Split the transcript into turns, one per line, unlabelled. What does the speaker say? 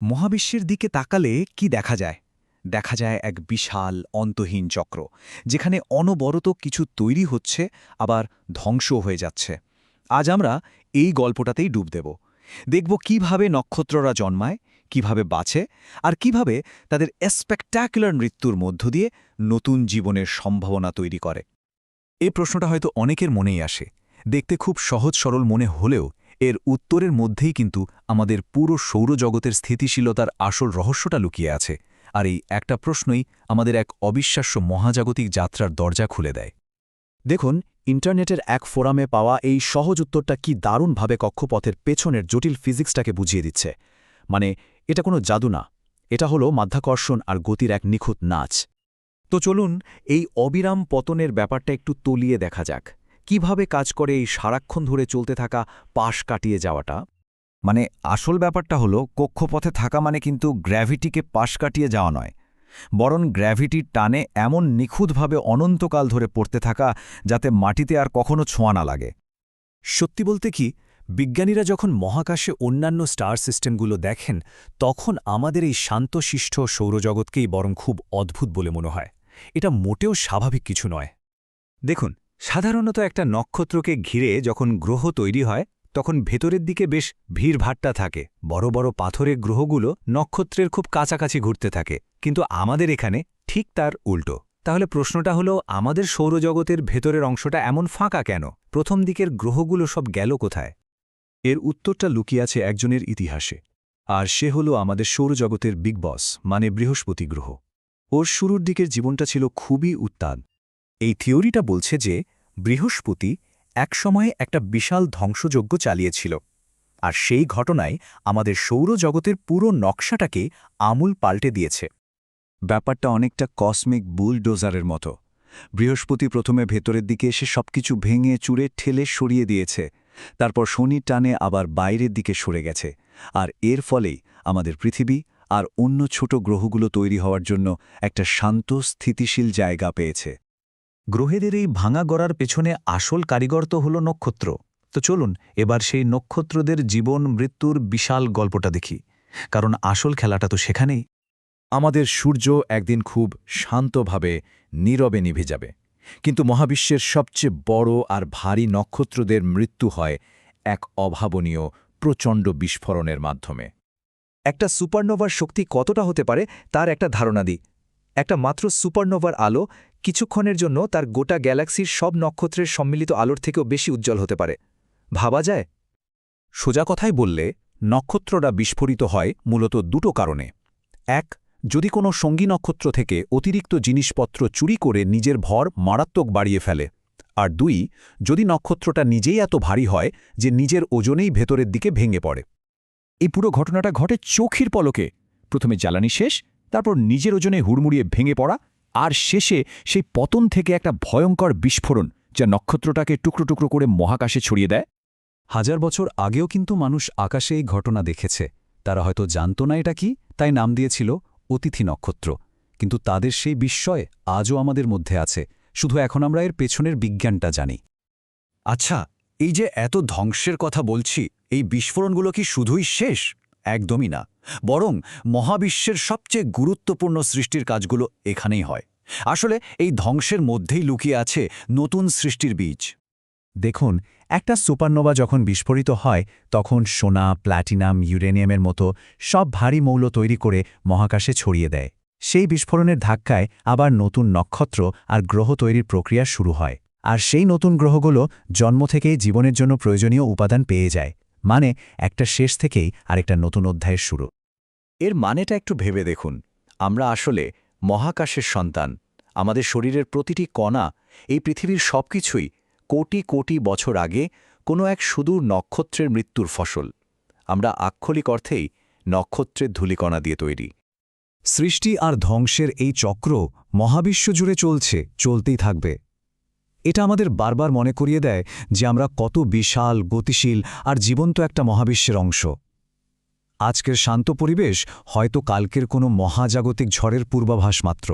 মহাবিশ্বের দিকে তাকালে কি দেখা যায়? দেখা যায় এক বিশাল অন্তহীন চক্র, যেখানে অনবরত কিছু তৈরি হচ্ছে, আবার ধ্বংস হয়ে যাচ্ছে। আজ আমরা এই গল্পটাতেই ডুব দেব। দেখব কীভাবে নক্ষত্ররা জন্মায়, কীভাবে বাঁচে, আর কীভাবে তাদের স্পেকট্যাকুলার মৃত্যুর মধ্য দিয়ে নতুন জীবনের সম্ভাবনা তৈরি করে। এই প্রশ্নটা হয়তো অনেকের মনেই আসে। দেখতে খুব সহজ সরল মনে হলেও এর উত্তরের মধ্যেই কিন্তু আমাদের পুরো সৌরজগতের স্থিতিশীলতার আসল রহস্যটা লুকিয়ে আছে, আর এই একটা প্রশ্নই আমাদের এক অবিশ্বাস্য মহাজাগতিক যাত্রার দরজা খুলে দেয়।
দেখুন, ইন্টারনেটের এক ফোরামে পাওয়া এই সহজ উত্তরটা কি দারুণভাবে কক্ষপথের পেছনের জটিল ফিজিক্সটাকে বুঝিয়ে দিচ্ছে। মানে এটা কোনো জাদু না, এটা হলো মাধ্যাকর্ষণ আর গতির এক নিখুঁত নাচ। তো চলুন এই অবিরাম পতনের ব্যাপারটা একটু তলিয়ে দেখা যাক। কীভাবে কাজ করে এই সারাক্ষণ ধরে চলতে থাকা পাশ কাটিয়ে যাওয়াটা?
মানে আসল ব্যাপারটা হলো, কক্ষপথে থাকা মানে কিন্তু গ্র্যাভিটিকে পাশ কাটিয়ে যাওয়া নয়। বরং গ্র্যাভিটির টানে এমন নিখুঁতভাবে অনন্তকাল ধরে পড়তে থাকা যাতে মাটিতে আর কখনো ছোঁয়া না লাগে।
সত্যি বলতে কি, বিজ্ঞানীরা যখন মহাকাশে অন্যান্য স্টার সিস্টেমগুলো দেখেন, তখন আমাদের এই শান্তশিষ্ট সৌরজগৎকেই বরং খুব অদ্ভুত বলে মনে হয়। এটা মোটেও স্বাভাবিক কিছু নয়। দেখুন সাধারণত একটা নক্ষত্রকে ঘিরে যখন গ্রহ তৈরি হয়, তখন ভেতরের দিকে বেশ ভিড়ভাট্টা থাকে। বড় বড় পাথরের গ্রহগুলো নক্ষত্রের খুব কাছাকাছি ঘুরতে থাকে। কিন্তু আমাদের এখানে ঠিক তার উল্টো। তাহলে প্রশ্নটা হলো, আমাদের সৌরজগতের ভেতরের অংশটা এমন ফাঁকা কেন? প্রথম দিকের গ্রহগুলো সব গেল কোথায়?
এর উত্তরটা লুকিয়ে আছে একজনের ইতিহাসে। আর সে হল আমাদের সৌরজগতের বিগ বস মানে বৃহস্পতি গ্রহ। ওর শুরুর দিকের জীবনটা ছিল খুবই উত্তাদ এই থিওরিটা বলছে যে বৃহস্পতি একসময়ে একটা বিশাল ধ্বংসযজ্ঞ চালিয়েছিল, আর সেই ঘটনায় আমাদের সৌরজগতের পুরো নকশাটাকে আমূল পাল্টে দিয়েছে। ব্যাপারটা অনেকটা কসমিক বুলডোজারের মতো। বৃহস্পতি প্রথমে ভেতরের দিকে এসে সবকিছু ভেঙে, চুড়ে, ঠেলে সরিয়ে দিয়েছে, তারপর শনির টানে আবার বাইরের দিকে সরে গেছে, আর এর ফলেই আমাদের পৃথিবী আর অন্য ছোট গ্রহগুলো তৈরি হওয়ার জন্য একটা শান্ত, স্থিতিশীল জায়গা পেয়েছে। গ্রহেদের এই ভাঙা গড়ার পেছনে আসল কারিগর তো হল নক্ষত্র। তো চলুন, এবার সেই নক্ষত্রদের জীবন, মৃত্যুর বিশাল গল্পটা দেখি। কারণ আসল খেলাটা তো সেখানেই। আমাদের সূর্য একদিন খুব শান্তভাবে, নীরবে নিভে যাবে। কিন্তু মহাবিশ্বের সবচেয়ে বড় আর ভারী নক্ষত্রদের মৃত্যু হয় এক অভাবনীয়, প্রচণ্ড বিস্ফোরণের মাধ্যমে।
একটা সুপারনোভার শক্তি কতটা হতে পারে, তার একটা ধারণা দিই। একটা মাত্র সুপারনোভার আলো কিছুক্ষণের জন্য তার গোটা গ্যালাক্সির সব নক্ষত্রের সম্মিলিত আলোর থেকেও বেশি উজ্জ্বল হতে পারে। ভাবা যায়?
সোজা কথায় বললে নক্ষত্ররা বিস্ফোরিত হয় মূলত দুটো কারণে। এক, যদি কোনো সঙ্গী নক্ষত্র থেকে অতিরিক্ত জিনিসপত্র চুরি করে নিজের ভর মারাত্মক বাড়িয়ে ফেলে। আর দুই, যদি নক্ষত্রটা নিজেই এত ভারী হয় যে নিজের ওজনেই ভেতরের দিকে ভেঙে পড়ে। এই পুরো ঘটনাটা ঘটে চোখের পলকে। প্রথমে জ্বালানি শেষ, তারপর নিজের ওজনে হুড়মুড়িয়ে ভেঙে পড়া আর শেষে সেই পতন থেকে একটা ভয়ঙ্কর বিস্ফোরণ যা নক্ষত্রটাকে টুকরো টুকরো করে মহাকাশে ছড়িয়ে দেয়। হাজার বছর আগেও কিন্তু মানুষ আকাশে এই ঘটনা দেখেছে। তারা হয়তো জানত না এটা কি, তাই নাম দিয়েছিল অতিথি নক্ষত্র। কিন্তু তাদের সেই বিস্ময় আজও আমাদের মধ্যে আছে। শুধু এখন আমরা এর পেছনের বিজ্ঞানটা জানি।
আচ্ছা এই যে এত ধ্বংসের কথা বলছি, এই বিস্ফোরণগুলো কি শুধুই শেষ? একদমই না, বরং মহাবিশ্বের সবচেয়ে গুরুত্বপূর্ণ সৃষ্টির কাজগুলো এখানেই হয়। আসলে এই ধ্বংসের মধ্যেই লুকিয়ে আছে নতুন সৃষ্টির বীজ।
দেখুন, একটা সুপারনোভা যখন বিস্ফোরিত হয়, তখন সোনা, প্ল্যাটিনাম, ইউরেনিয়ামের মতো সব ভারী মৌল তৈরি করে মহাকাশে ছড়িয়ে দেয়। সেই বিস্ফোরণের ধাক্কায় আবার নতুন নক্ষত্র আর গ্রহ তৈরির প্রক্রিয়া শুরু হয়। আর সেই নতুন গ্রহগুলো জন্ম থেকেই জীবনের জন্য প্রয়োজনীয় উপাদান পেয়ে যায়। মানে একটা শেষ থেকেই আরেকটা নতুন অধ্যায়ের শুরু।
এর মানেটা একটু ভেবে দেখুন। আমরা আসলে মহাকাশের সন্তান, আমাদের শরীরের প্রতিটি কণা, এই পৃথিবীর সবকিছুই কোটি কোটি বছর আগে কোনো এক সুদূর নক্ষত্রের মৃত্যুর ফসল। আমরা আক্ষরিক অর্থেই নক্ষত্রের ধূলিকণা দিয়ে তৈরি।
সৃষ্টি আর ধ্বংসের এই চক্র মহাবিশ্ব জুড়ে চলছে, চলতেই থাকবে। এটা আমাদের বারবার মনে করিয়ে দেয় যে আমরা কত বিশাল, গতিশীল আর জীবন্ত একটা মহাবিশ্বের অংশ। আজকের শান্ত পরিবেশ হয়তো কালকের কোনো মহাজাগতিক ঝড়ের পূর্বাভাস মাত্র।